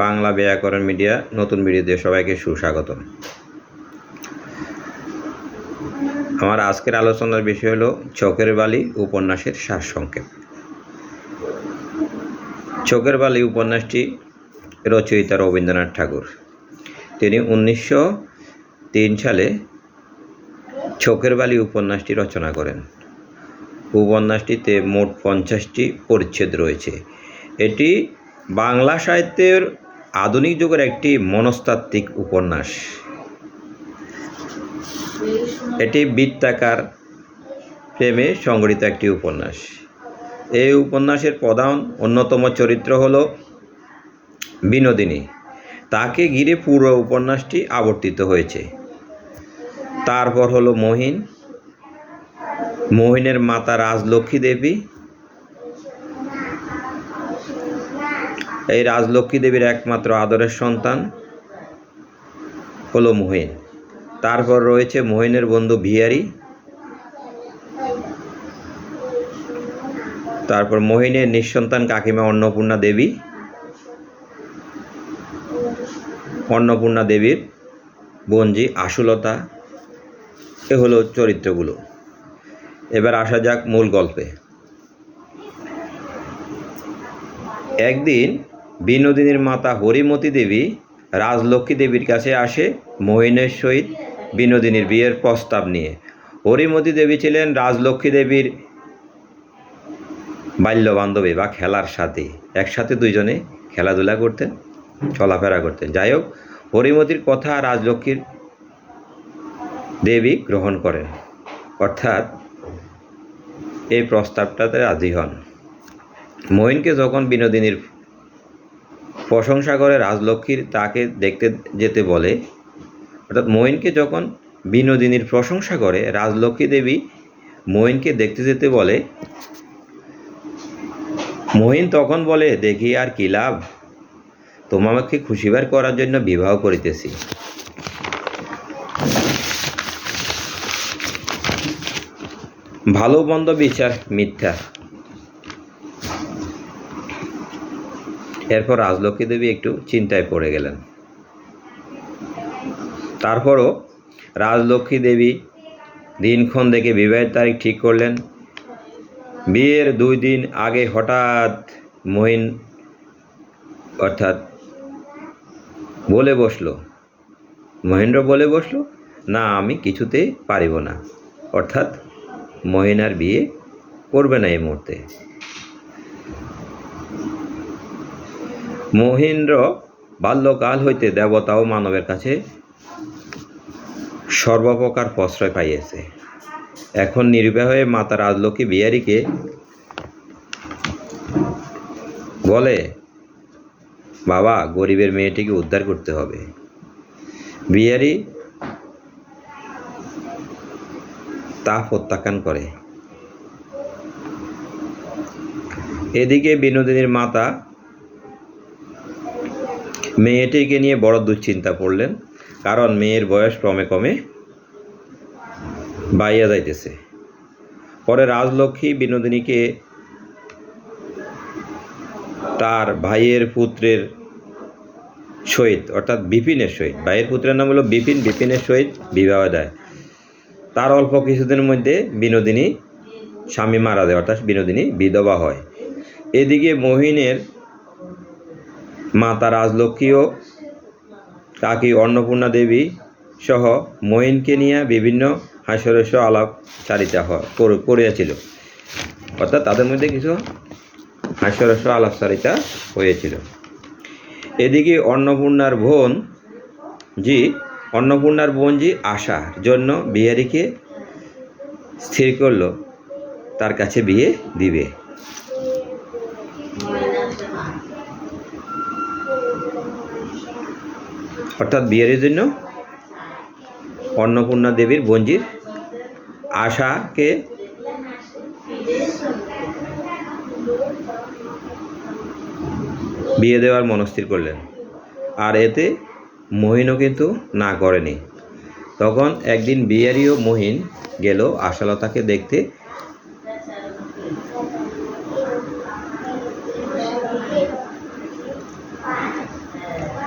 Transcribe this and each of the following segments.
বাংলা ব্যাকরণ মিডিয়া, নতুন ভিডিওতে সবাইকে সুস্বাগতম। আমার আজকের আলোচনার বিষয় হলো চোখের বালি উপন্যাসের সারসংক্ষেপ। চোখের বালি উপন্যাসটি রচয়িতা রবীন্দ্রনাথ ঠাকুর। তিনি উনিশশো তিন সালে চোখের বালি উপন্যাসটি রচনা করেন। উপন্যাসটিতে মোট পঞ্চাশটি পরিচ্ছেদ রয়েছে। এটি বাংলা সাহিত্যের আধুনিক যুগের একটি মনস্তাত্ত্বিক উপন্যাস। এটি বৃত্তাকার প্রেমে সংগঠিত একটি উপন্যাস। এই উপন্যাসের প্রধান অন্যতম চরিত্র হল বিনোদিনী। তাকে ঘিরে পুরো উপন্যাসটি আবর্তিত হয়েছে। তারপর হলো মহিন। মহিনের মাতা রাজলক্ষ্মী দেবী এই রাজলক্ষ্মী দেবীর একমাত্র আদরের সন্তান হলো মোহিন। তারপর রয়েছে মোহিনের বন্ধু বিহারি। তারপর মোহিনের নিঃসন্তান কাকিমা অন্নপূর্ণা দেবী। অন্নপূর্ণা দেবীর বঞ্জি আশুলতা। এ হলো চরিত্রগুলো। এবার আসা যাক মূল গল্পে। একদিন বিনোদিনীর মাতা হরিমতী দেবী রাজলক্ষ্মী দেবীর কাছে আসে মহিনের সহিত বিনোদিনীর বিয়ের প্রস্তাব নিয়ে। হরিমতী দেবী ছিলেন রাজলক্ষ্মী দেবীর বাল্য বান্ধবী বা খেলার সাথে। একসাথে দুইজনে খেলাধুলা করতেন, চলাফেরা করতেন। যাই হোক, হরিমতির কথা রাজলক্ষ্মীর দেবী গ্রহণ করেন। অর্থাৎ এই প্রস্তাবটাতে রাজি হন। মহিনকে যখন বিনোদিনীর প্রশংসা করে রাজলক্ষ্মীর তাকে দেখতে যেতে বলে। অর্থাৎ মহিনকে যখন বিনোদিনীর প্রশংসা করে, রাজলক্ষ্মী দেবী মহিনকে দেখতে যেতে বলে মহিন তখন বলে, দেখি আর কি লাভ? তোমাকে খুশিবার করার জন্য বিবাহ করিতেছি। ভালো মন্দ বিচার মিথ্যা। এরপর রাজলক্ষ্মী দেবী একটু চিন্তায় পড়ে গেলেন। তারপরও রাজলক্ষ্মী দেবী দিনক্ষণ দেখে বিবাহের তারিখ ঠিক করলেন। বিয়ের দুই দিন আগে হঠাৎ মহিন অর্থাৎ বলে বসল। মহেন্দ্র বলে বসল, না, আমি কিছুতে পারিব না। অর্থাৎ মহিনার বিয়ে করবে না এই মুহূর্তে। মহেন্দ্র বাল্যকাল হইতে দেবতা ও মানবের কাছে সর্বপ্রকার প্রশ্রয় পাইয়াছে। এখন নির্বাহ হয়ে মাতা রাজলক্ষ্মী বিহারীকে বলে, বাবা, গরিবের মেয়েটিকে উদ্ধার করতে হবে। বিহারি তা প্রত্যাখ্যান করে। এদিকে বিনোদিনীর মাতা মেয়েটিকে নিয়ে বড় দুশ্চিন্তা পড়লেন, কারণ মেয়ের বয়স ক্রমে ক্রমে বাইয়া যাইতেছে। পরে রাজলক্ষ্মী বিনোদিনীকে তার ভাইয়ের পুত্রের সহিত, অর্থাৎ বিপিনের সহিত, ভাইয়ের পুত্রের নাম হলো বিপিন, বিপিনের সহিত বিবাহ দেয়। তার অল্প কিছুদিনের মধ্যে বিনোদিনী স্বামী মারা দেয় অর্থাৎ বিনোদিনী বিধবা হয়। এদিকে মহিনের মাতা রাজলক্ষ্মীও কাকি অন্নপূর্ণা দেবী সহ মহিনকে নিয়ে বিভিন্ন হাস্যরস্য আলাপ হয় করিয়াছিল। অর্থাৎ তাদের মধ্যে কিছু হাস্যরস্য আলাপচারিতা হয়েছিল। এদিকে অন্নপূর্ণার বোন জি, অন্নপূর্ণার বোন জি আশার জন্য বিহারীকে স্থির করল, তার কাছে বিয়ে দিবে। অর্থাৎ বিয়ের জন্য অন্নপূর্ণা দেবীর বঞ্জির আশাকে বিয়ে দেওয়ার মনস্থির করলেন। আর এতে মহিনও কিন্তু না করেনি। তখন একদিন বিহারি ও মহিন গেল আশালতাকে দেখতে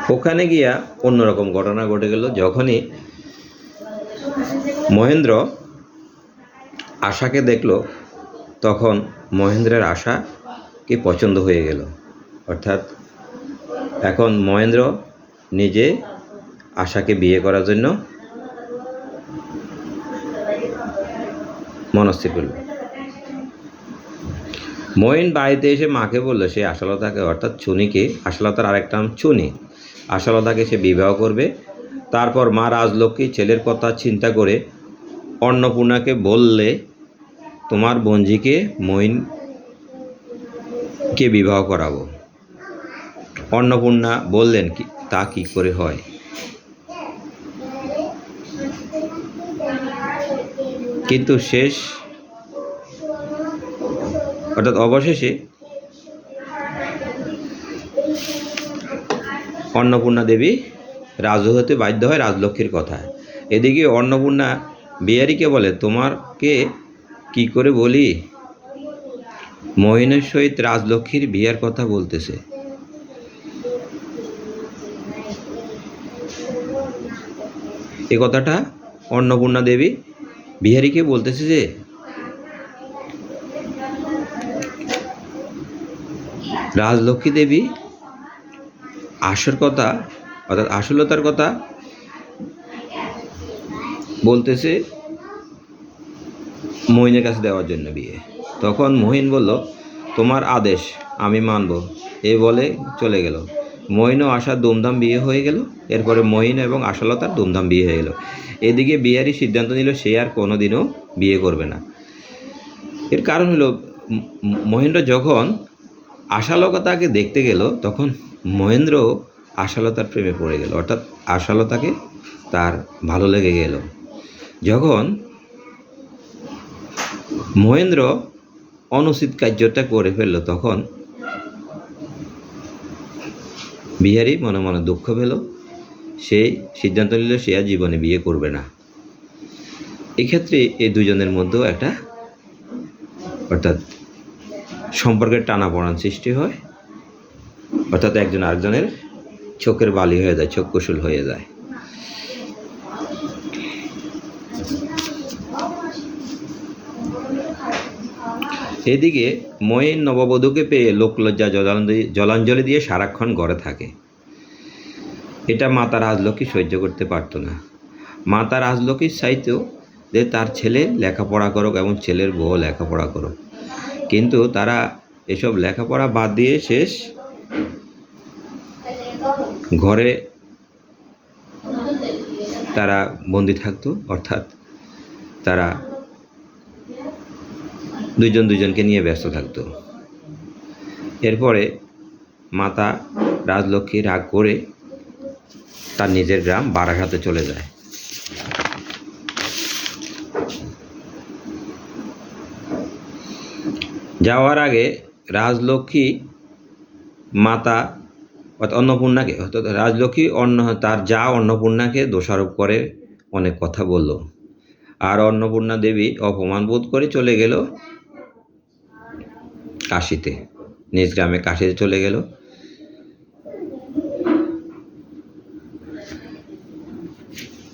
ওখানে গিয়া অন্যরকম ঘটনা ঘটে গেল। যখনই মহেন্দ্র আশাকে দেখল, তখন মহেন্দ্রের আশাকে পছন্দ হয়ে গেল। অর্থাৎ এখন মহেন্দ্র নিজে আশাকে বিয়ে করার জন্য মনস্থির করল। মহিন বাড়িতে এসে মাকে বলল, সে আশালতাকে, অর্থাৎ চুনিকে, আশালতার আরেকটা নাম চুনি। আশালতাকে সে বিবাহ করবে। তারপর মা রাজলক্ষ্মী ছেলের কথা চিন্তা করে অন্নপূর্ণাকে বললে, তোমার বঞ্জিকে মইনকে বিবাহ করাবো। অন্নপূর্ণা বললেন, কি, তা কি করে হয়? কিন্তু শেষ, অর্থাৎ অবশেষে অন্নপূর্ণা দেবী রাজ হতে বাধ্য হয় রাজলক্ষ্মীর কথা এদিকে অন্নপূর্ণা বিহারীকে বলে তোমারকে কি করে বলি? মহিনের সহিত রাজলক্ষ্মীর বিয়ার কথা বলতেছে। এ কথাটা অন্নপূর্ণা দেবী বিহারীকে বলতেছে যে, রাজলক্ষ্মী দেবী আসর কথা, অর্থাৎ আসলতার কথা বলতেছে মহিনের কাছে দেওয়ার জন্য বিয়ে। তখন মহিন বলল, তোমার আদেশ, আমি মানব। এ বলে চলে গেল। মহিন ও আশার দুমধাম বিয়ে হয়ে গেল। এরপরে মহিন এবং আশালতার দুমধাম বিয়ে হয়ে গেল। এদিকে বিহারি সিদ্ধান্ত নিল, সে আর কোনোদিনও বিয়ে করবে না। এর কারণ হলো মহেন্দ্র যখন আশালতাকে দেখতে গেল, তখন মহেন্দ্র আশালতার প্রেমে পড়ে গেল। অর্থাৎ আশালতাকে তার ভালো লেগে গেল। যখন মহেন্দ্র অনুচিত কার্যটা করে ফেলল, তখন বিহারি মনে মনে দুঃখ পেল। সে সিদ্ধান্ত নিল, সে আর জীবনে বিয়ে করবে না। এক্ষেত্রে এই দুজনের মধ্যেও একটা অর্থাৎ সম্পর্কের টানাপোড়ান সৃষ্টি হয়। অর্থাৎ একজন আরেকজনের চোখের বালি হয়ে যায়, চোখ কুশল হয়ে যায়। এদিকে মহিন নববধূকে পেয়ে লোকলজ্জা জলাঞ্জলি দিয়ে সারাক্ষণ ঘরে থাকে। এটা মাতা রাজলক্ষ্মী সহ্য করতে পারতো না। মাতা রাজলক্ষ্মীর চাইতেও যে তার ছেলে লেখাপড়া করুক এবং ছেলের বউ লেখাপড়া করুক। কিন্তু তারা এসব লেখাপড়া বাদ দিয়ে শেষ ঘরে তারা বন্দি থাকতো, অর্থাৎ তারা দুজন দুজনকে নিয়ে ব্যস্ত থাকতো। এরপরে মাতা রাজলক্ষ্মী রাগ করে তার নিজের গ্রাম বারাসাতে চলে যায়। যাওয়ার আগে রাজলক্ষ্মী মাতা অর্থাৎ অন্নপূর্ণাকে, অর্থাৎ রাজলক্ষ্মী অন্ন, তার যা অন্নপূর্ণাকে দোষারোপ করে, অনেক কথা বলল। আর অন্নপূর্ণা দেবী অপমান বোধ করে চলে গেল কাশিতে, নিজ গ্রামে কাশিতে চলে গেল।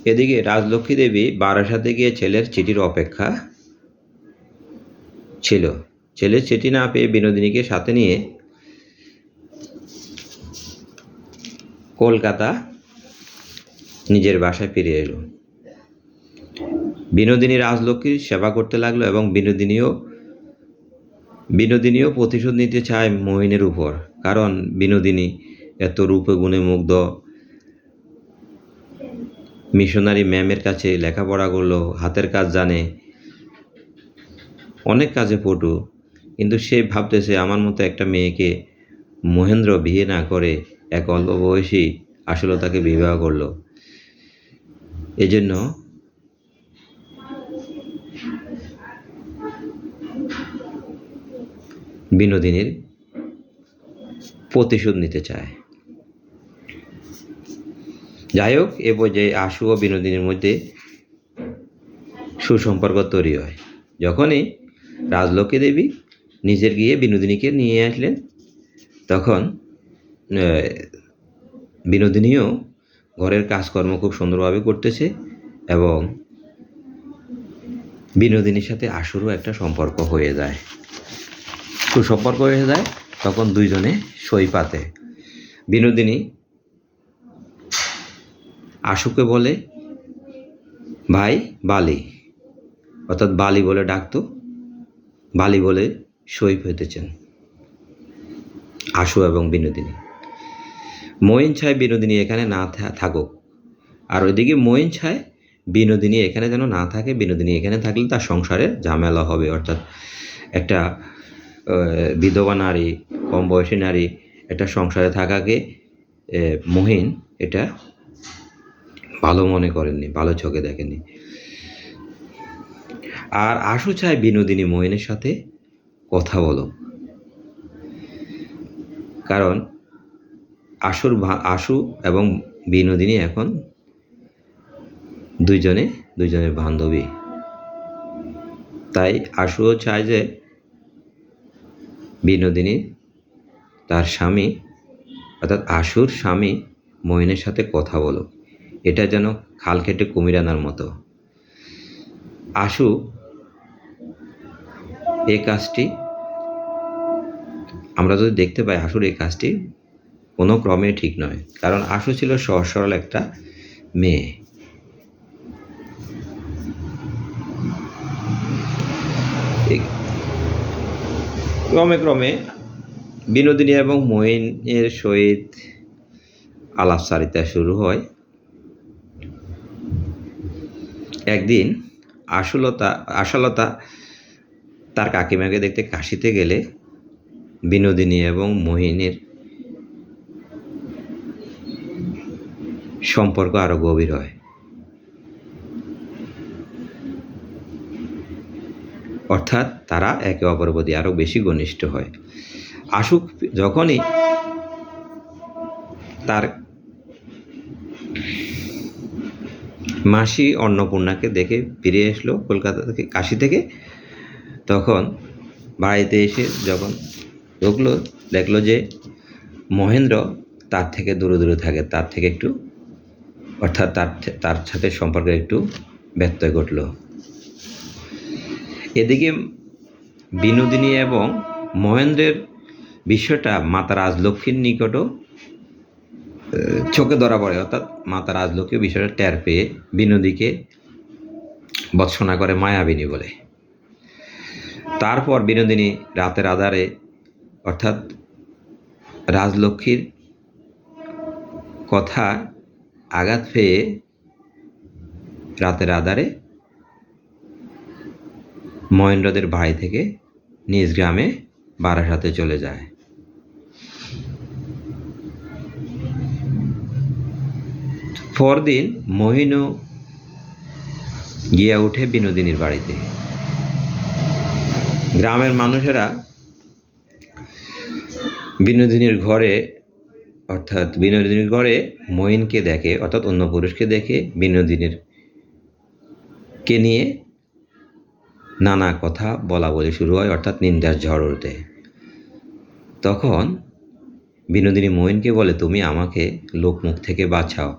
এদিকে রাজলক্ষ্মী দেবী বারাসাতে গিয়ে ছেলের চিঠির অপেক্ষা ছিল। ছেলের চিঠি না পেয়ে বিনোদিনীকে সাথে নিয়ে কলকাতা নিজের বাসায় ফিরে এলো। বিনোদিনী রাজলক্ষ্মীর সেবা করতে লাগল এবং বিনোদিনীও বিনোদিনীও প্রতিশোধ নিতে চায় মোহিনের উপর, কারণ বিনোদিনী এত রূপে গুণে মুগ্ধ মিশনারি ম্যামের কাছে লেখাপড়া করল, হাতের কাজ জানে, অনেক কাজে পটু, কিন্তু সে ভাবতেছে আমার মতো একটা মেয়েকে মহেন্দ্র বিয়ে না করে এক অল্প বয়সী আসলে তাকে বিবাহ করল। এজন্য বিনোদিনীর প্রতিশোধ নিতে চায়। যাই হোক, এ পর্যায়ে আশু ও বিনোদিনীর মধ্যে সুসম্পর্ক তৈরি হয়। যখনই রাজলক্ষ্মী দেবী নিজের গিয়ে বিনোদিনীকে নিয়ে আসলেন, তখন বিনোদিনীও ঘরের কাজকর্ম খুব সুন্দরভাবে করতেছে এবং বিনোদিনীর সাথে আশুরও একটা সম্পর্ক হয়ে যায়। সুসম্পর্ক হয়ে যায় তখন দুইজনে সই পাতে বিনোদিনী আশুকে বলে, ভাই, বালি। অর্থাৎ বালি বলে ডাকতো, বালি বলে সই পেতেছেন আশু এবং বিনোদিনী। মঈন ছায় বিনোদিনী এখানে না থাকুক। আর ওইদিকে মঈন ছায় বিনোদিনী এখানে যেন না থাকে, বিনোদিনী এখানে থাকলে তার সংসারে ঝামেলা হবে। অর্থাৎ একটা বিধবা নারী, কম বয়সী নারী একটা সংসারে থাকাকে মহিন এটা ভালো মনে করেননি, ভালো চোখে দেখেননি। আর আশু চায় বিনোদিনী মহিনের সাথে কথা বলো। কারণ আশুর আশু এবং বিনোদিনী এখন দুইজনে, দুইজনের বান্ধবী। তাই আশুও চায় যে বিনোদিনী তার স্বামী, অর্থাৎ আশুর স্বামী মহিনের সাথে কথা বলো এটা যেন খাল কেটে কুমির আনার মতো। আশু এই কাজটি, আমরা যদি দেখতে পাই আশুর এই কাজটি কোনো ক্রমে ঠিক নয়। কারণ আশু ছিল সহজ সরল একটা মেয়ে। ক্রমে ক্রমে বিনোদিনী এবং মহিনের সহিত আলাপচারিতা শুরু হয়। একদিন আশুলতা, আশালতা তার কাকিমাকে দেখতে কাশিতে গেলে বিনোদিনী এবং মোহিনীর সম্পর্ক আরও গভীর হয়। অর্থাৎ তারা একে অপরের প্রতি আরও বেশি ঘনিষ্ঠ হয়। আশুক যখনই তার মাসি অন্নপূর্ণাকে দেখে ফিরে আসলো কলকাতা থেকে, কাশি থেকে, তখন বাড়িতে এসে যখন ঢুকলো দেখল যে মহেন্দ্র তার থেকে দূরে দূরে থাকে, তার থেকে একটু অর্থাৎ তার তার সাথে সম্পর্কে একটু ব্যত্যয় ঘটল। এদিকে বিনোদিনী এবং মহেন্দ্রের বিষয়টা মাতা রাজলক্ষ্মীর নিকটও চোখে ধরা পড়ে। অর্থাৎ মাতা রাজলক্ষ্মী বিষয়টা টের পেয়ে বিনোদীকে বৎসনা করে মায়াবিনী বলে। তারপর বিনোদিনী রাতের আধারে অর্থাৎ রাজলক্ষ্মীর কথা আঘাত পেয়ে রাতের আধারে মহেন্দ্রদের বাড়ি থেকে নিজ গ্রামে বারাসাতে চলে যায়। পরদিন মহিনু গিয়া উঠে বিনোদিনীর বাড়িতে। গ্রামের মানুষেরা বিনোদিনীর ঘরে অর্থাৎ বিনোদিনীর ঘরে মহিনকে দেখে, অর্থাৎ অন্য পুরুষকে দেখে বিনোদিনীর কে নিয়ে নানা কথা বলা বলি শুরু হয়, অর্থাৎ নিন্দার ঝড় ওঠে তখন বিনোদিনী মহিনকে বলে, তুমি আমাকে লোকমুখ থেকে বাঁচাও।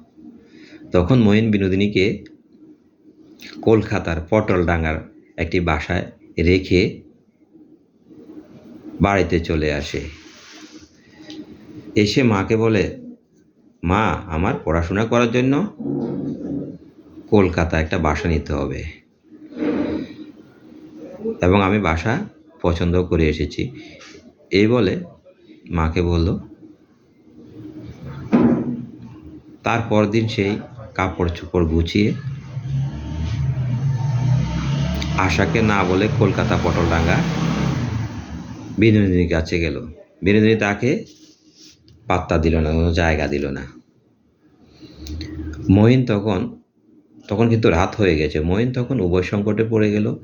তখন মহিন বিনোদিনীকে কলকাতার পটল পটলডাঙ্গার একটি বাসায় রেখে বাড়িতে চলে আসে। এসে মাকে বলে, মা, আমার পড়াশোনা করার জন্য কলকাতা একটা বাসা নিতে হবে। এবং আমি বাসা পছন্দ করে এসেছি। এই বলে মাকে বলল, তারপর দিন সেই কাপড় চোপড় গুছিয়ে আশাকে না বলে কলকাতা পটলডাঙ্গা বিনোদিনীর কাছে গেল। বিনোদিনী তাকে পাত্তা দিল না, কোনো জায়গা দিল না। মহিন তখন তখন কিন্তু রাত হয়ে গেছে। মহিন তখন উভয় সংকটে পড়ে গেল।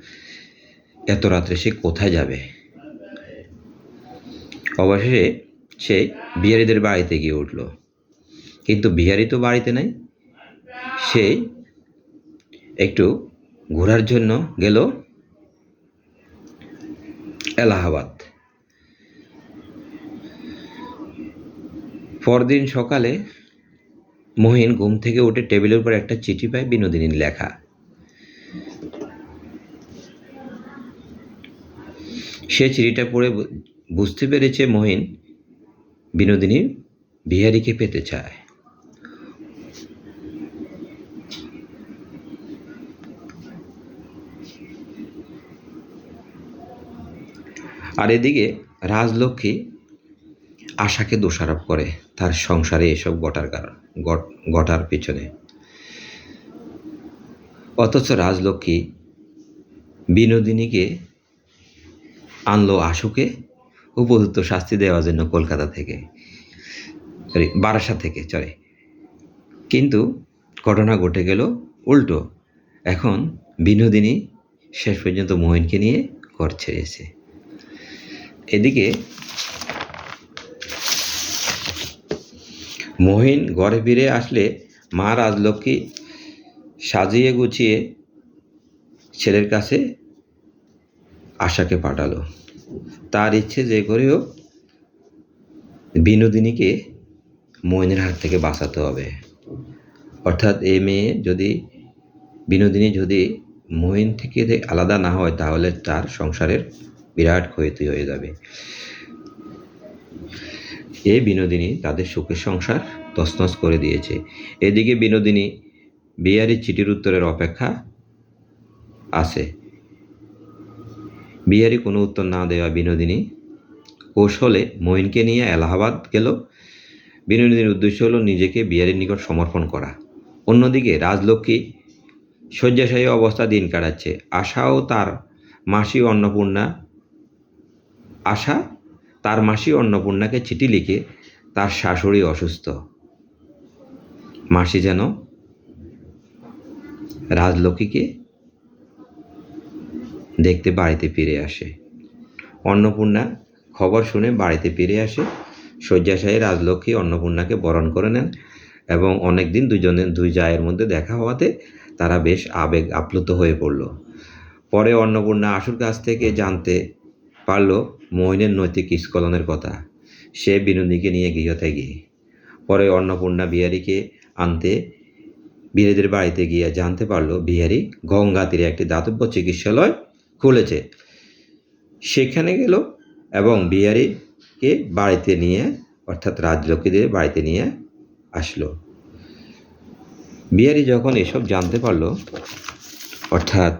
এত রাত্রে সে কোথায় যাবে? অবশেষে সে বিহারীদের বাড়িতে গিয়ে উঠল। কিন্তু বিহারি তো বাড়িতে নাই। সে একটু ঘোরার জন্য গেল এলাহাবাদ। পরদিন সকালে মহিন ঘুম থেকে উঠে টেবিলের উপর একটা চিঠি পায় বিনোদিনীর লেখা। সে চিঠিটা পড়ে বুঝতে পেরেছে মহিন বিনোদিনী বিহারীকে পেতে চায়। আর এদিকে রাজলক্ষ্মী আশাকে দোষারোপ করে তার সংসারে এসব ঘটার কারণ ঘটার পিছনে। অথচ রাজলক্ষ্মী বিনোদিনীকে আনলো আশুকে উপযুক্ত শাস্তি দেওয়ার জন্য কলকাতা থেকে, সরি বারাসা থেকে চলে কিন্তু ঘটনা ঘটে গেল উল্টো। এখন বিনোদিনী শেষ পর্যন্ত মোহিনকে নিয়ে ঘর ছেড়েছে এদিকে মহিন ঘরে ফিরে আসলে মা রাজলক্ষ্মী সাজিয়ে গুছিয়ে ছেলের কাছে আশাকে পাঠালো। তার ইচ্ছে যে করেও বিনোদিনীকে মহিনের হাত থেকে বাঁচাতে হবে। অর্থাৎ এই মেয়ে যদি, বিনোদিনী যদি মহিন থেকে আলাদা না হয়, তাহলে তার সংসারের বিরাট ক্ষতি হয়ে যাবে। এই বিনোদিনী তাদের সুখের সংসার তছনছ করে দিয়েছে। এদিকে বিনোদিনী বিহারির চিঠির উত্তরের অপেক্ষা আছে। বিহারি কোনো উত্তর না দেওয়া বিনোদিনী কৌশলে মহিনকে নিয়ে এলাহাবাদ গেল। বিনোদিনীর উদ্দেশ্য হলো নিজেকে বিহারির নিকট সমর্পণ করা। অন্যদিকে রাজলক্ষ্মী শয্যাশায়ী অবস্থা দিন কাটাচ্ছে। আশাও তার মাসি অন্নপূর্ণা আশা তার মাসি অন্নপূর্ণাকে চিঠি লিখে তার শাশুড়ি অসুস্থ। মাসি যেন রাজলক্ষ্মীকে দেখতে বাড়িতে ফিরে আসে। অন্নপূর্ণা খবর শুনে বাড়িতে ফিরে আসে। শয্যাশায়ী রাজলক্ষ্মী অন্নপূর্ণাকে বরণ করে নেন এবং অনেক দিন দুজনের দুই জায়ের মধ্যে দেখা হওয়াতে তারা বেশ আবেগ আপ্লুত হয়ে পড়ল। পরে অন্নপূর্ণা আশুর কাছ থেকে জানতে পারল মোহিনের নৈতিক স্খলনের কথা। সে বিনোদিনীকে নিয়ে গৃহতে গিয়ে, পরে অন্নপূর্ণা বিহারীকে আনতে বিহারীদের বাড়িতে গিয়ে জানতে পারল বিহারি গঙ্গা তীরে একটি দাতব্য চিকিৎসালয় খুলেছে। সেখানে গেল এবং বিহারিকে বাড়িতে নিয়ে, অর্থাৎ রাজলক্ষ্মীদের বাড়িতে নিয়ে আসলো। বিহারি যখন এসব জানতে পারল, অর্থাৎ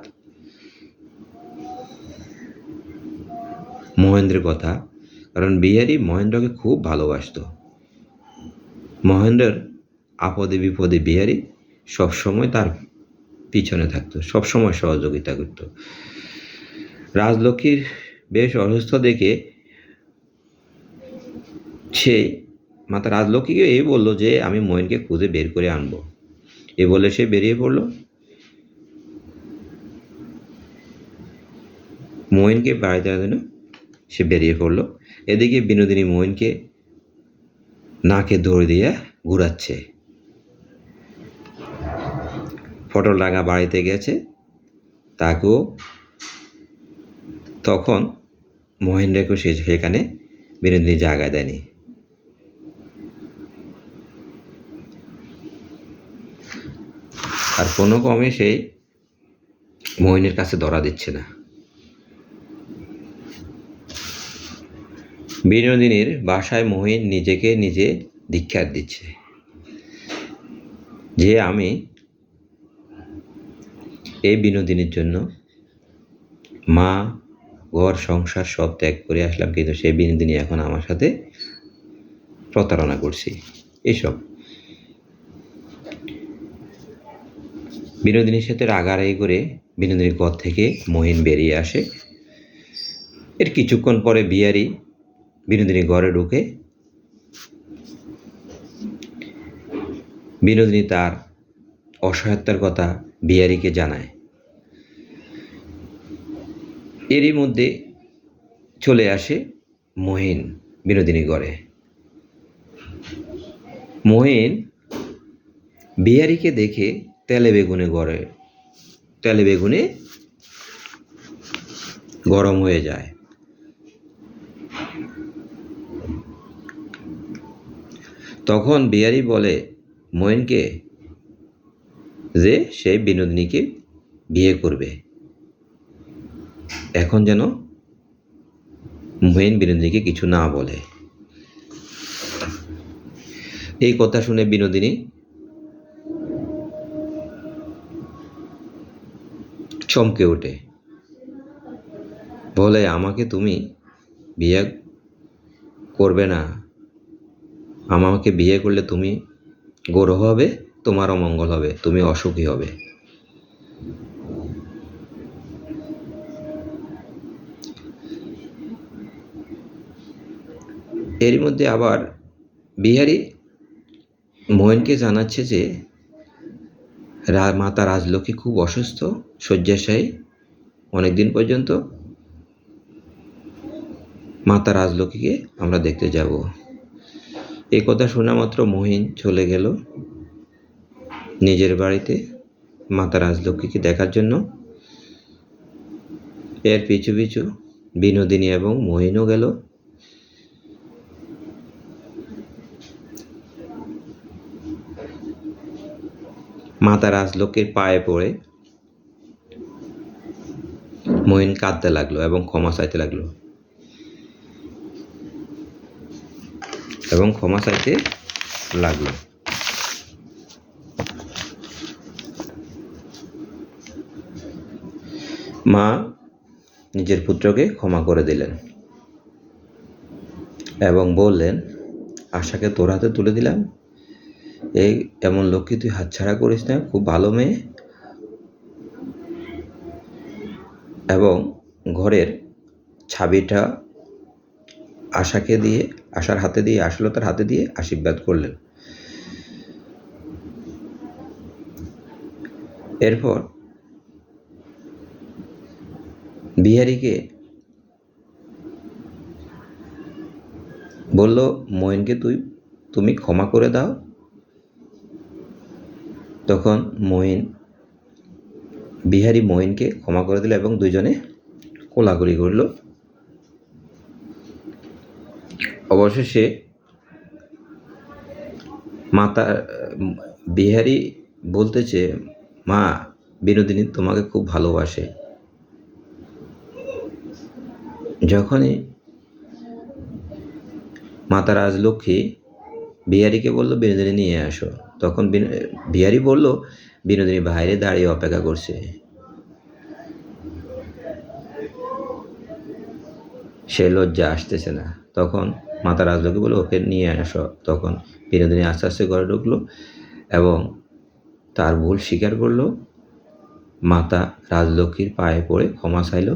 মহেন্দ্রের কথা, কারণ বিহারী মহেন্দ্রকে খুব ভালোবাসতো। মহেন্দ্রের আপদে বিপদে বিহারী সবসময় তার পিছনে থাকতো, সবসময় সহযোগিতা করতো। রাজলক্ষ্মীর বেশ অসুস্থ দেখে সে মাতা রাজলক্ষ্মীকে এই বলল যে, আমি মহিনকে খুঁজে বের করে আনব। এ বলে সে বেরিয়ে পড়ল। মহিনকে বাড়িতে জন্য সে বেরিয়ে পড়ল। এদিকে বিনোদিনী মহিনকে নাকে দৌড় দিয়ে ঘুরাচ্ছে। ফটল ডাঙা বাড়িতে গেছে। তাকেও তখন মহেন্দ্রকেও সে সেখানে বিনোদিনী জায়গা দেয়নি। আর কোনো কমে সে মহিনের কাছে ধরা দিচ্ছে না। বিনোদিনীর বাসায় মহিন নিজেকে নিজে দীক্ষা দিচ্ছে। যে আমি এই বিনোদিনীর জন্য মা, ঘর, সংসার সব ত্যাগ করে আসলাম, কিন্তু সেই বিনোদিনী এখন আমার সাথে প্রতারণা করছি। এসব। বিনোদিনীর সাথে রাগারাগি করে বিনোদিনীর ঘর থেকে মহিন বেরিয়ে আসে। এর কিছুক্ষণ পরে বিহারি বিনোদিনী ঘরে ঢুকে বিনোদিনী তার অসহায়তার কথা বিহারীকে জানায়। এরই মধ্যে চলে আসে মহিন বিনোদিনী ঘরে। মহিন বিহারীকে দেখে তেলে বেগুনে গড়ে তেলে বেগুনে গরম হয়ে যায়। তখন বিহারি বলে মইনকে যে সে বিনোদিনীকে বিয়ে করবে, এখন যেন মহিন বিনোদিনীকে কিছু না বলে। এই কথা শুনে বিনোদিনী চমকে ওঠে। বলে, আমাকে তুমি বিয়ে করবে না। আমাকে বিয়ে করলে তুমি গৌরব হবে তোমার অমঙ্গল হবে, তুমি অসুখী হবে। এর মধ্যে আবার বিহারি মোহনকে জানাচ্ছে যে মাতা রাজলক্ষ্মী খুব অসুস্থ, শয্যাশায়ী অনেক দিন পর্যন্ত মাতা রাজলক্ষ্মীকে আমরা দেখতে যাব। এই কথা শোনা মাত্র মহিন চলে গেল নিজের বাড়িতে, মাতা রাজলক্ষ্মীকে দেখার জন্য। এর পিছু পিছু বিনোদিনী এবং মহিনও গেল। মাতা রাজলক্ষ্মীর পায়ে পড়ে মহিন কাঁদতে লাগল এবং ক্ষমা চাইতে লাগল। এবং ক্ষমা চাইতে লাগল। মা নিজের পুত্রকে ক্ষমা করে দিলেন এবং বললেন, আশাকে তোর হাতে তুলে দিলাম। এই এমন লোককে তুই হাতছাড়া করিস না, খুব ভালো মেয়ে। এবং ঘরের ছাবিটা আশাকে দিয়ে আশার হাতে দিয়ে আশলতার হাতে দিয়ে আশীর্বাদ করলেন। এরপর বিহারীকে বলল ময়নকে তুই, তুমি ক্ষমা করে দাও। তখন মহিন বিহারী মহিনকে ক্ষমা করে দিল এবং দুজনে কোলাকুলি করল। অবশেষে মাতা, বিহারী বলতেছে, মা, বিনোদিনী তোমাকে খুব ভালোবাসে। যখনই মাতা রাজলক্ষ্মী বিহারিকে বলল, বিনোদিনী নিয়ে আসো। তখন বিহারী বলল, বিনোদিনী বাইরে দাঁড়িয়ে অপেক্ষা করছে। সে লজ্জা আসতেছে না। তখন মাতা রাজলক্ষ্মী বলল ওকে নিয়ে আসো তখন বিনোদিনী আস্তে আস্তে ঘরে ঢুকলো এবং তার ভুল স্বীকার করল। মাতা রাজলক্ষ্মীর পায়ে পড়ে ক্ষমা চাইল।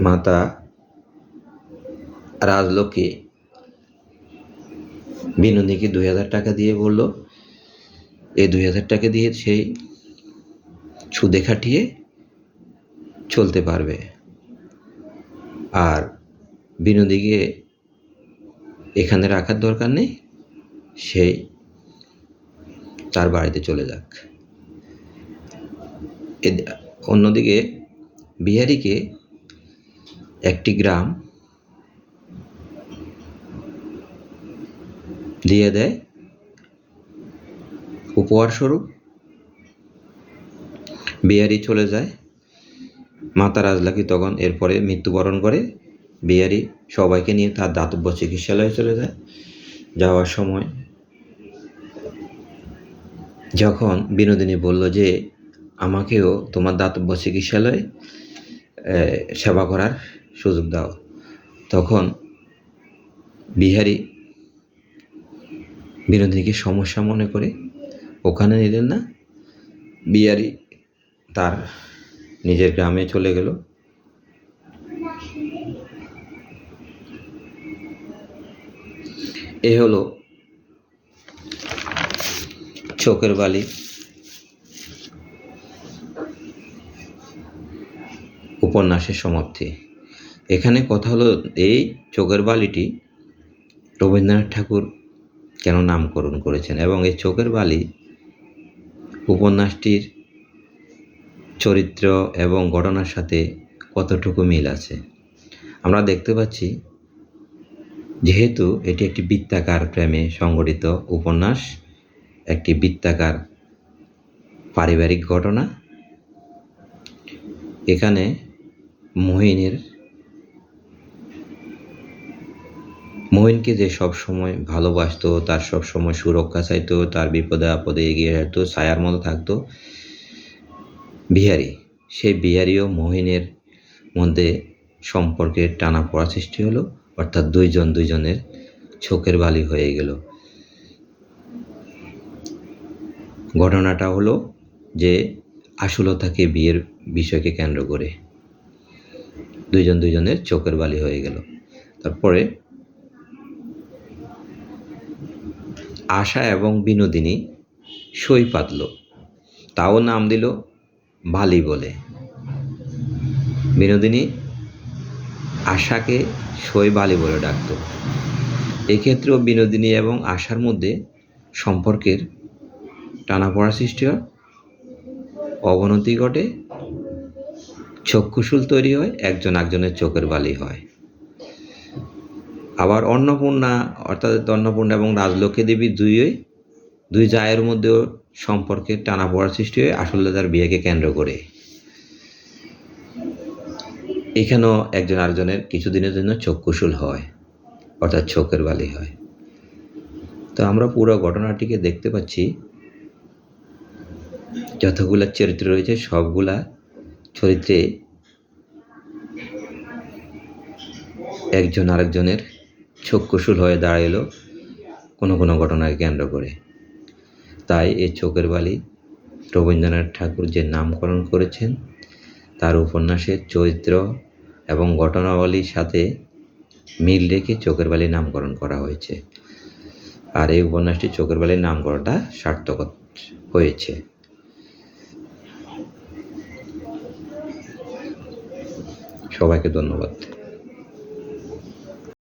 মাতা রাজলক্ষ্মী বিনোদিনীকে দুই হাজার টাকা দিয়ে বলল এই দুই হাজার টাকা দিয়ে সেই সুদে খাটিয়ে চলতে পারবে। আর বিনোদিকে এখানে রাখার দরকার নেই, সেই তার বাড়িতে চলে যাক। অন্যদিকে বিহারিকে একটি গ্রাম দিয়ে দেয় উপহার স্বরূপ বিহারি চলে যায়। মাতা রাজলাকি তখন এরপরে মৃত্যুবরণ করে। বিহারি সবাইকে নিয়ে তার দাতব্য চিকিৎসালয়ে চলে যায়। যাওয়ার সময় যখন বিনোদিনী বলল যে, আমাকেও তোমার দাতব্য চিকিৎসালয়ে সেবা করার সুযোগ দাও। তখন বিহারি বিনোদিনীকে সমস্যা মনে করে ওখানে নিলেন না। বিহারি তার নিজের গ্রামে চলে গেল। এ হলো চোখের বালি। উপন্যাসের সমাপ্তি। এখানে কথা হলো এই চোখের বালিটি রবীন্দ্রনাথ ঠাকুর কেন নামকরণ করেছেন এবং এই চোখের বালি উপন্যাসটির চরিত্র এবং ঘটনার সাথে কতটুকু মিল আছে? আমরা দেখতে পাচ্ছি, যেহেতু এটি একটি বৃত্তাকার প্রেমে সংগঠিত উপন্যাস, একটি বৃত্তাকার পারিবারিক ঘটনা, এখানে মহিনের মহিনকে যে সব সময় ভালোবাসতো, তার সব সময় সুরক্ষা চাইতো, তার বিপদে আপদে এগিয়ে যেত, ছায়ার মতো থাকতো, বিহারি। সেই বিহারি মোহিনের মধ্যে সম্পর্কের টানা পড়া সৃষ্টি হলো, অর্থাৎ দুইজন দুইজনের চোখের বালি হয়ে গেল। ঘটনাটা হলো যে আশুলতাকে বিয়ের বিষয়কে কেন্দ্র করে দুইজন দুইজনের চোখের বালি হয়ে গেল। তারপরে আশা এবং বিনোদিনী সই পাতল। তাও নাম দিল বালি বলে। বিনোদিনী আশাকে সই বালি বলে ডাকত। এক্ষেত্রেও বিনোদিনী এবং আশার মধ্যে সম্পর্কের টানাপড়া সৃষ্টি হয়। অবনতি ঘটে, চক্ষুশুল তৈরি হয়, একজন একজনের চোখের বালি হয়। আবার অন্নপূর্ণা, অর্থাৎ অন্নপূর্ণা এবং রাজলক্ষ্মী দেবী দুইই দুই জায়ের মধ্যেও সম্পর্কে টানা পড়ার সৃষ্টি হয় আসলে তার বিয়েকে কেন্দ্র করে। এখানেও একজন আরেকজনের কিছুদিনের জন্য চক্ষুশুল হয়, অর্থাৎ চোখের বালি হয়। তো আমরা পুরো ঘটনাটিকে দেখতে পাচ্ছি। যতগুলা চরিত্র রয়েছে, সবগুলা চরিত্রে একজন আরেকজনের চক্ষুশুল হয়ে দাঁড়াইল কোনো কোনো ঘটনাকে কেন্দ্র করে। তাই এই চোখের বালি রবীন্দ্রনাথ ঠাকুর যে নামকরণ করেছেন, তার উপন্যাসের চরিত্র এবং ঘটনাবলীর সাথে মিল রেখে চোখের বালি নামকরণ করা হয়েছে। আর এই উপন্যাসটি চোখের বালির নামকরণটা সার্থক হয়েছে। সবাইকে ধন্যবাদ।